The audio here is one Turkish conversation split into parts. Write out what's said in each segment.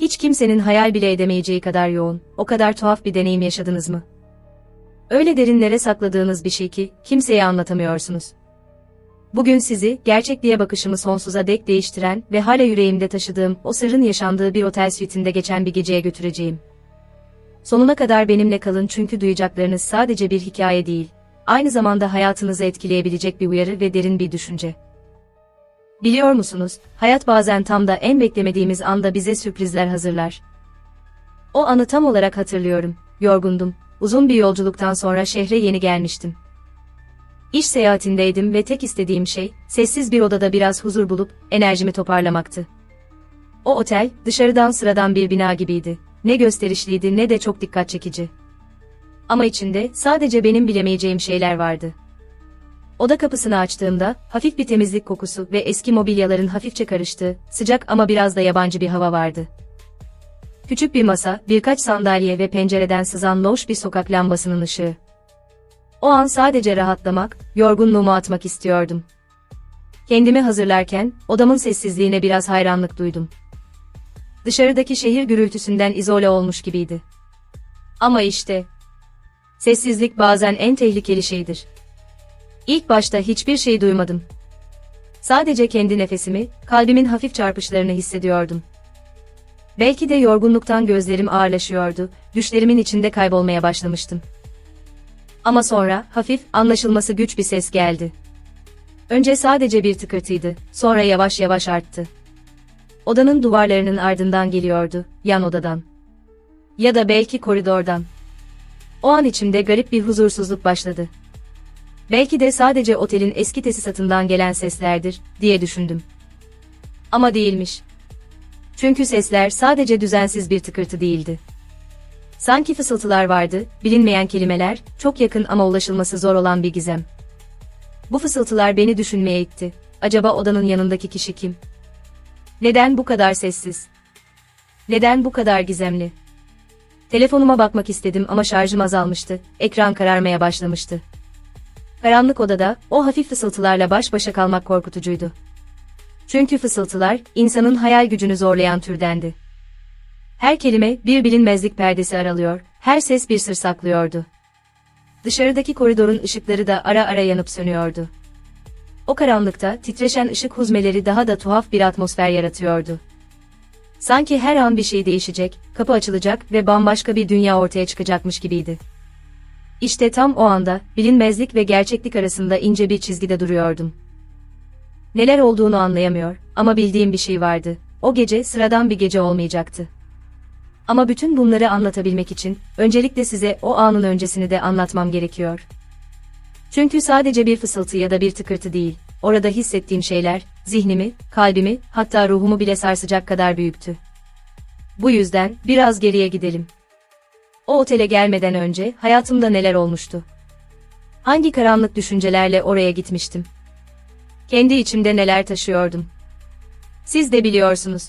Hiç kimsenin hayal bile edemeyeceği kadar yoğun, o kadar tuhaf bir deneyim yaşadınız mı? Öyle derinlere sakladığınız bir şey ki, kimseye anlatamıyorsunuz. Bugün sizi, gerçekliğe bakışımı sonsuza dek değiştiren ve hala yüreğimde taşıdığım o sırrın yaşandığı bir otel suite'inde geçen bir geceye götüreceğim. Sonuna kadar benimle kalın çünkü duyacaklarınız sadece bir hikaye değil, aynı zamanda hayatınızı etkileyebilecek bir uyarı ve derin bir düşünce. Biliyor musunuz, hayat bazen tam da en beklemediğimiz anda bize sürprizler hazırlar. O anı tam olarak hatırlıyorum, yorgundum, uzun bir yolculuktan sonra şehre yeni gelmiştim. İş seyahatindeydim ve tek istediğim şey, sessiz bir odada biraz huzur bulup, enerjimi toparlamaktı. O otel, dışarıdan sıradan bir bina gibiydi. Ne gösterişliydi ne de çok dikkat çekici. Ama içinde, sadece benim bilemeyeceğim şeyler vardı. Oda kapısını açtığımda, hafif bir temizlik kokusu ve eski mobilyaların hafifçe karıştığı, sıcak ama biraz da yabancı bir hava vardı. Küçük bir masa, birkaç sandalye ve pencereden sızan loş bir sokak lambasının ışığı. O an sadece rahatlamak, yorgunluğumu atmak istiyordum. Kendimi hazırlarken, odamın sessizliğine biraz hayranlık duydum. Dışarıdaki şehir gürültüsünden izole olmuş gibiydi. Ama işte, sessizlik bazen en tehlikeli şeydir. İlk başta hiçbir şey duymadım. Sadece kendi nefesimi, kalbimin hafif çarpışlarını hissediyordum. Belki de yorgunluktan gözlerim ağırlaşıyordu, düşlerimin içinde kaybolmaya başlamıştım. Ama sonra, hafif, anlaşılması güç bir ses geldi. Önce sadece bir tıkırtıydı, sonra yavaş yavaş arttı. Odanın duvarlarının ardından geliyordu, yan odadan. Ya da belki koridordan. O an içimde garip bir huzursuzluk başladı. Belki de sadece otelin eski tesisatından gelen seslerdir, diye düşündüm. Ama değilmiş. Çünkü sesler sadece düzensiz bir tıkırtı değildi. Sanki fısıltılar vardı, bilinmeyen kelimeler, çok yakın ama ulaşılması zor olan bir gizem. Bu fısıltılar beni düşünmeye itti. Acaba odanın yanındaki kişi kim? Neden bu kadar sessiz? Neden bu kadar gizemli? Telefonuma bakmak istedim ama şarjım azalmıştı, ekran kararmaya başlamıştı. Karanlık odada, o hafif fısıltılarla baş başa kalmak korkutucuydu. Çünkü fısıltılar, insanın hayal gücünü zorlayan türdendi. Her kelime, bir bilinmezlik perdesi aralıyor, her ses bir sır saklıyordu. Dışarıdaki koridorun ışıkları da ara ara yanıp sönüyordu. O karanlıkta, titreşen ışık huzmeleri daha da tuhaf bir atmosfer yaratıyordu. Sanki her an bir şey değişecek, kapı açılacak ve bambaşka bir dünya ortaya çıkacakmış gibiydi. İşte tam o anda, bilinmezlik ve gerçeklik arasında ince bir çizgide duruyordum. Neler olduğunu anlayamıyor ama bildiğim bir şey vardı. O gece sıradan bir gece olmayacaktı. Ama bütün bunları anlatabilmek için, öncelikle size o anın öncesini de anlatmam gerekiyor. Çünkü sadece bir fısıltı ya da bir tıkırtı değil, orada hissettiğim şeyler, zihnimi, kalbimi, hatta ruhumu bile sarsacak kadar büyüktü. Bu yüzden, biraz geriye gidelim. O otele gelmeden önce, hayatımda neler olmuştu? Hangi karanlık düşüncelerle oraya gitmiştim? Kendi içimde neler taşıyordum? Siz de biliyorsunuz.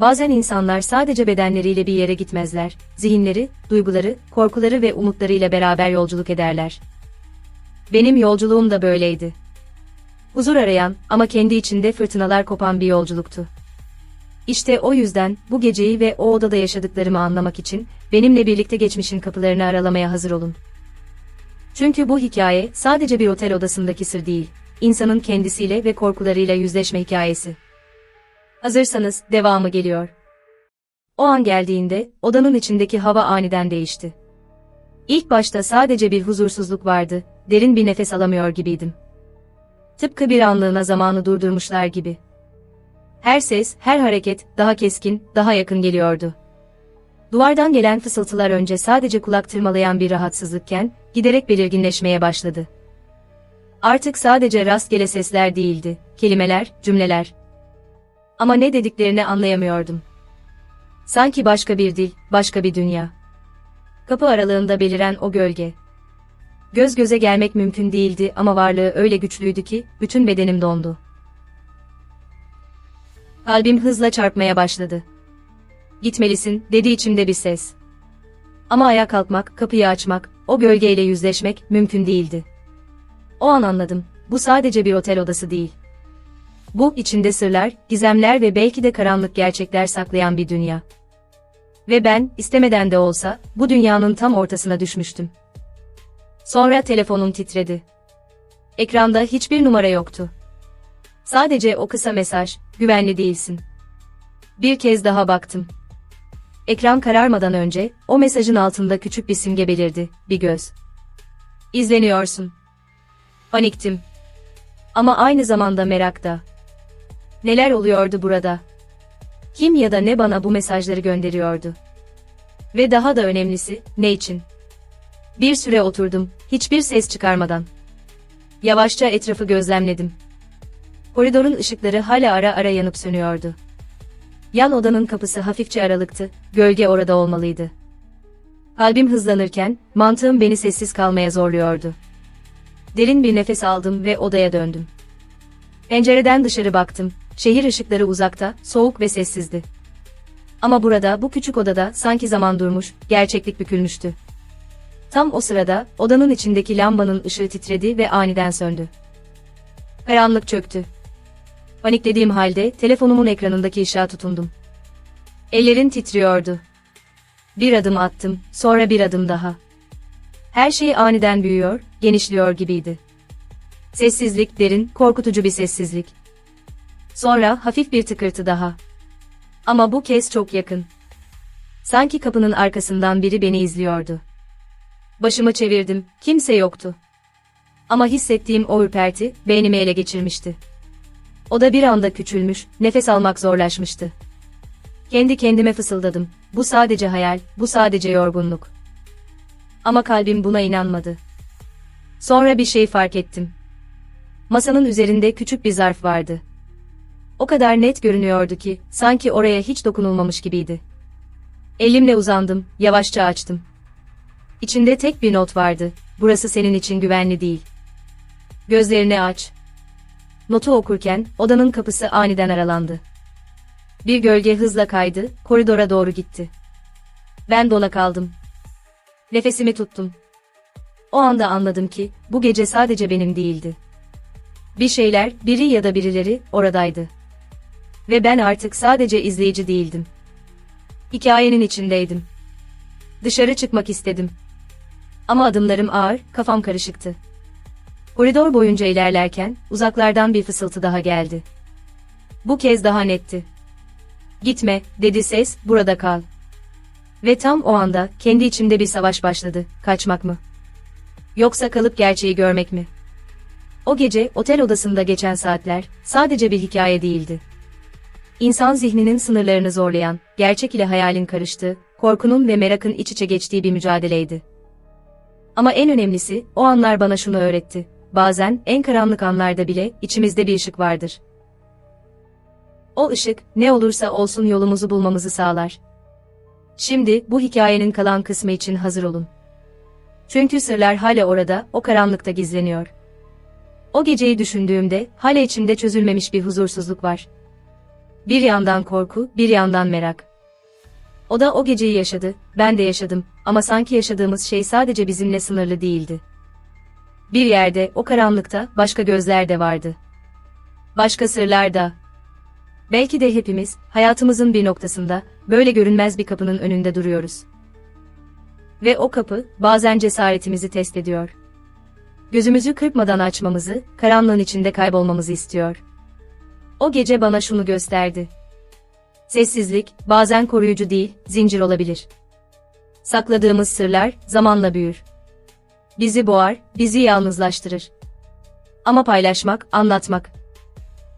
Bazen insanlar sadece bedenleriyle bir yere gitmezler, zihinleri, duyguları, korkuları ve umutlarıyla beraber yolculuk ederler. Benim yolculuğum da böyleydi. Huzur arayan ama kendi içinde fırtınalar kopan bir yolculuktu. İşte o yüzden bu geceyi ve o odada yaşadıklarımı anlamak için benimle birlikte geçmişin kapılarını aralamaya hazır olun. Çünkü bu hikaye sadece bir otel odasındaki sır değil, insanın kendisiyle ve korkularıyla yüzleşme hikayesi. Hazırsanız devamı geliyor. O an geldiğinde odanın içindeki hava aniden değişti. İlk başta sadece bir huzursuzluk vardı, derin bir nefes alamıyor gibiydim. Tıpkı bir anlığına zamanı durdurmuşlar gibi. Her ses, her hareket daha keskin, daha yakın geliyordu. Duvardan gelen fısıltılar önce sadece kulak tırmalayan bir rahatsızlıkken, giderek belirginleşmeye başladı. Artık sadece rastgele sesler değildi, kelimeler, cümleler. Ama ne dediklerini anlayamıyordum. Sanki başka bir dil, başka bir dünya. Kapı aralığında beliren o gölge. Göz göze gelmek mümkün değildi ama varlığı öyle güçlüydü ki, bütün bedenim dondu. Kalbim hızla çarpmaya başladı. Gitmelisin, dedi içimde bir ses. Ama ayağa kalkmak, kapıyı açmak, o gölgeyle yüzleşmek mümkün değildi. O an anladım, bu sadece bir otel odası değil. Bu, içinde sırlar, gizemler ve belki de karanlık gerçekler saklayan bir dünya. Ve ben, istemeden de olsa, bu dünyanın tam ortasına düşmüştüm. Sonra telefonum titredi. Ekranda hiçbir numara yoktu. Sadece o kısa mesaj, güvenli değilsin. Bir kez daha baktım. Ekran kararmadan önce, o mesajın altında küçük bir simge belirdi, bir göz. İzleniyorsun. Paniktim. Ama aynı zamanda merak da. Neler oluyordu burada? Kim ya da ne bana bu mesajları gönderiyordu? Ve daha da önemlisi, ne için? Bir süre oturdum, hiçbir ses çıkarmadan. Yavaşça etrafı gözlemledim. Koridorun ışıkları hala ara ara yanıp sönüyordu. Yan odanın kapısı hafifçe aralıktı, gölge orada olmalıydı. Kalbim hızlanırken, mantığım beni sessiz kalmaya zorluyordu. Derin bir nefes aldım ve odaya döndüm. Pencereden dışarı baktım, şehir ışıkları uzakta, soğuk ve sessizdi. Ama burada, bu küçük odada sanki zaman durmuş, gerçeklik bükülmüştü. Tam o sırada, odanın içindeki lambanın ışığı titredi ve aniden söndü. Karanlık çöktü. Paniklediğim halde telefonumun ekranındaki ışığa tutundum. Ellerin titriyordu. Bir adım attım, sonra bir adım daha. Her şey aniden büyüyor, genişliyor gibiydi. Sessizlik derin, korkutucu bir sessizlik. Sonra hafif bir tıkırtı daha. Ama bu kez çok yakın. Sanki kapının arkasından biri beni izliyordu. Başımı çevirdim, kimse yoktu. Ama hissettiğim o ürperti, beynimi ele geçirmişti. O da bir anda küçülmüş, nefes almak zorlaşmıştı. Kendi kendime fısıldadım, bu sadece hayal, bu sadece yorgunluk. Ama kalbim buna inanmadı. Sonra bir şey fark ettim. Masanın üzerinde küçük bir zarf vardı. O kadar net görünüyordu ki, sanki oraya hiç dokunulmamış gibiydi. Elimle uzandım, yavaşça açtım. İçinde tek bir not vardı, burası senin için güvenli değil. Gözlerini aç. Notu okurken, odanın kapısı aniden aralandı. Bir gölge hızla kaydı, koridora doğru gitti. Ben dona kaldım. Nefesimi tuttum. O anda anladım ki, bu gece sadece benim değildi. Bir şeyler, biri ya da birileri, oradaydı. Ve ben artık sadece izleyici değildim. Hikayenin içindeydim. Dışarı çıkmak istedim. Ama adımlarım ağır, kafam karışıktı. Koridor boyunca ilerlerken, uzaklardan bir fısıltı daha geldi. Bu kez daha netti. Gitme, dedi ses, burada kal. Ve tam o anda, kendi içimde bir savaş başladı, kaçmak mı? Yoksa kalıp gerçeği görmek mi? O gece, otel odasında geçen saatler, sadece bir hikaye değildi. İnsan zihninin sınırlarını zorlayan, gerçek ile hayalin karıştığı, korkunun ve merakın iç içe geçtiği bir mücadeleydi. Ama en önemlisi, o anlar bana şunu öğretti. Bazen, en karanlık anlarda bile, içimizde bir ışık vardır. O ışık, ne olursa olsun yolumuzu bulmamızı sağlar. Şimdi, bu hikayenin kalan kısmı için hazır olun. Çünkü sırlar hala orada, o karanlıkta gizleniyor. O geceyi düşündüğümde, hala içimde çözülmemiş bir huzursuzluk var. Bir yandan korku, bir yandan merak. O da o geceyi yaşadı, ben de yaşadım ama sanki yaşadığımız şey sadece bizimle sınırlı değildi. Bir yerde, o karanlıkta, başka gözler de vardı. Başka sırlar da. Belki de hepimiz, hayatımızın bir noktasında, böyle görünmez bir kapının önünde duruyoruz. Ve o kapı, bazen cesaretimizi test ediyor. Gözümüzü kırpmadan açmamızı, karanlığın içinde kaybolmamızı istiyor. O gece bana şunu gösterdi. Sessizlik, bazen koruyucu değil, zincir olabilir. Sakladığımız sırlar, zamanla büyür. Bizi boğar, bizi yalnızlaştırır. Ama paylaşmak, anlatmak.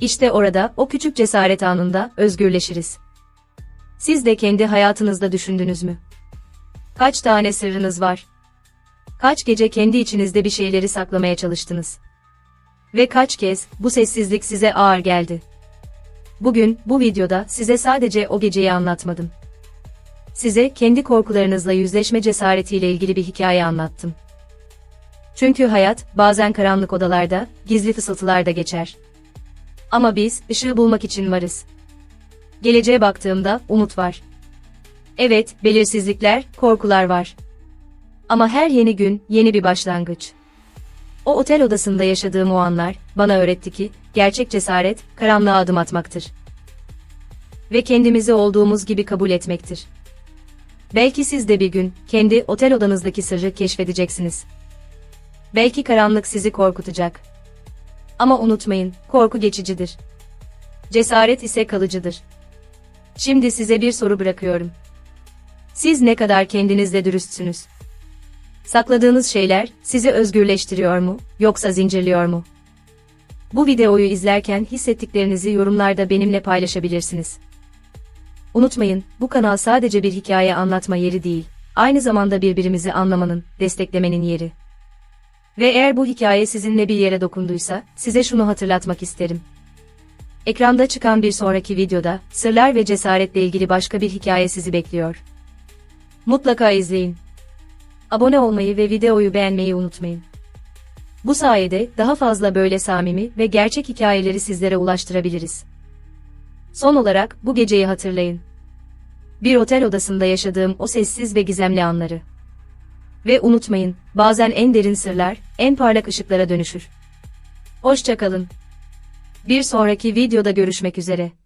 İşte orada, o küçük cesaret anında, özgürleşiriz. Siz de kendi hayatınızda düşündünüz mü? Kaç tane sırrınız var? Kaç gece kendi içinizde bir şeyleri saklamaya çalıştınız? Ve kaç kez, bu sessizlik size ağır geldi? Bugün, bu videoda size sadece o geceyi anlatmadım. Size kendi korkularınızla yüzleşme cesaretiyle ilgili bir hikaye anlattım. Çünkü hayat, bazen karanlık odalarda, gizli fısıltılarda geçer. Ama biz, ışığı bulmak için varız. Geleceğe baktığımda, umut var. Evet, belirsizlikler, korkular var. Ama her yeni gün, yeni bir başlangıç. O otel odasında yaşadığım o anlar, bana öğretti ki, gerçek cesaret, karanlığa adım atmaktır. Ve kendimizi olduğumuz gibi kabul etmektir. Belki siz de bir gün, kendi otel odanızdaki sırrı keşfedeceksiniz. Belki karanlık sizi korkutacak. Ama unutmayın, korku geçicidir. Cesaret ise kalıcıdır. Şimdi size bir soru bırakıyorum. Siz ne kadar kendinizle dürüstsünüz? Sakladığınız şeyler sizi özgürleştiriyor mu, yoksa zincirliyor mu? Bu videoyu izlerken hissettiklerinizi yorumlarda benimle paylaşabilirsiniz. Unutmayın, bu kanal sadece bir hikaye anlatma yeri değil, aynı zamanda birbirimizi anlamanın, desteklemenin yeri. Ve eğer bu hikaye sizinle bir yere dokunduysa, size şunu hatırlatmak isterim. Ekranda çıkan bir sonraki videoda, sırlar ve cesaretle ilgili başka bir hikaye sizi bekliyor. Mutlaka izleyin. Abone olmayı ve videoyu beğenmeyi unutmayın. Bu sayede daha fazla böyle samimi ve gerçek hikayeleri sizlere ulaştırabiliriz. Son olarak bu geceyi hatırlayın. Bir otel odasında yaşadığım o sessiz ve gizemli anları. Ve unutmayın, bazen en derin sırlar en parlak ışıklara dönüşür. Hoşçakalın. Bir sonraki videoda görüşmek üzere.